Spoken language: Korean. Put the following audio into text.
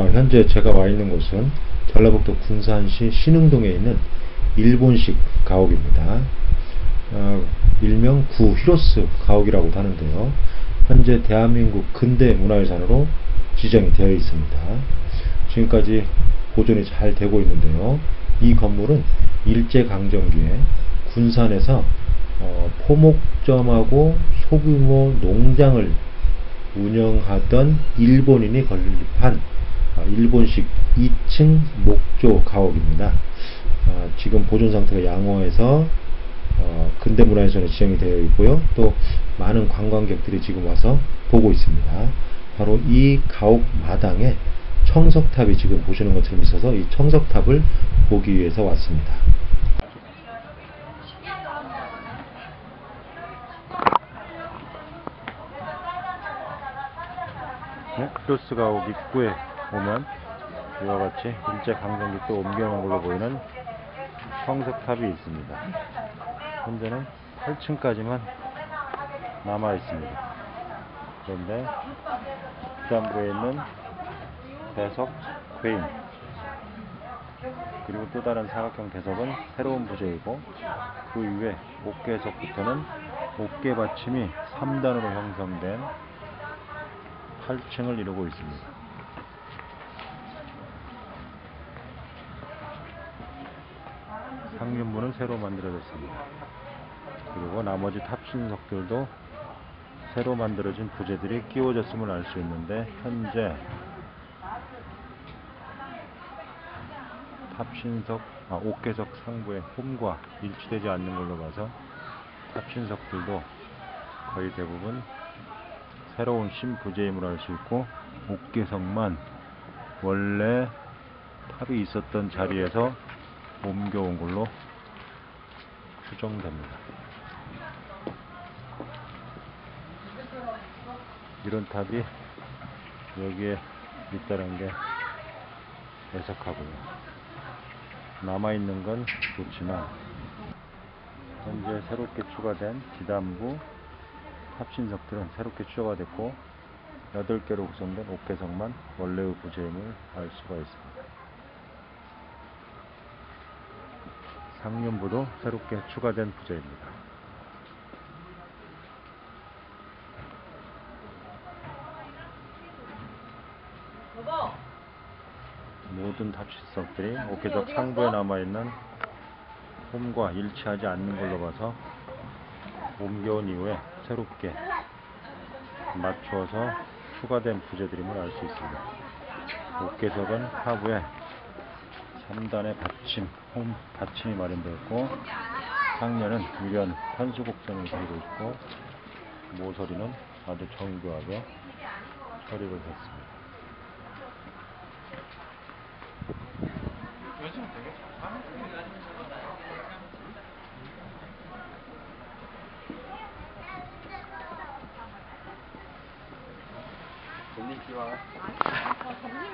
아, 현재 제가 와 있는 곳은 전라북도 군산시 신흥동에 있는 일본식 가옥입니다. 어, 일명 구 히로스 가옥이라고도 하는데요. 현재 대한민국 근대 문화유산으로 지정이 되어 있습니다. 지금까지 보존이 잘 되고 있는데요. 이 건물은 일제강점기에 군산에서 어, 포목점하고 소규모 농장을 운영하던 일본인이 건립한 어, 일본식 2층 목조 가옥입니다. 어, 지금 보존 상태가 양호해서 어, 근대 문화유산에 지정이 되어 있고요. 또 많은 관광객들이 지금 와서 보고 있습니다. 바로 이 가옥 마당에 청석탑이 지금 보시는 것처럼 있어서 이 청석탑을 보기 위해서 왔습니다. 네, 크로스 가옥 입구에 오면 이와 같이 일제 강점기 때 옮겨놓은 걸로 보이는 청석탑이 있습니다. 현재는 8층까지만 남아 있습니다. 그런데 북단부에 있는 대석 괴인 그리고 또 다른 사각형 대석은 새로운 부재이고 그 위에 옥계석부터는 옥계 받침이 3단으로 형성된 8층을 이루고 있습니다. 상륜부는 새로 만들어졌습니다. 그리고 나머지 탑신석들도 새로 만들어진 부재들이 끼워졌음을 알 수 있는데 현재 탑신석, 아, 옥계석 상부의 홈과 일치되지 않는 걸로 봐서 탑신석들도 거의 대부분 새로운 신부재임을 알 수 있고 옥계석만 원래 탑이 있었던 자리에서 옮겨온 걸로 추정됩니다. 이런 탑이 여기에 있다는 게 해석하고요. 남아있는 건 좋지만 현재 새롭게 추가된 지단부 합신석들은 새롭게 추가가 됐고 8개로 구성된 옥계석만 원래의 부재임을 알 수가 있습니다. 상륜부도 새롭게 추가된 부재입니다. 모든 탑시석들이 옥계석 상부에 남아있는 홈과 일치하지 않는 걸로 봐서 옮겨온 이후에 새롭게 맞추어서 추가된 부재들임을 알 수 있습니다. 옥계석은 하부에 3단의 받침, 홈 받침이 마련되어 있고 상면은 유련 현수곡선을 그리고 있고 모서리는 아주 정교하게 처리를 했습니다. 건니치와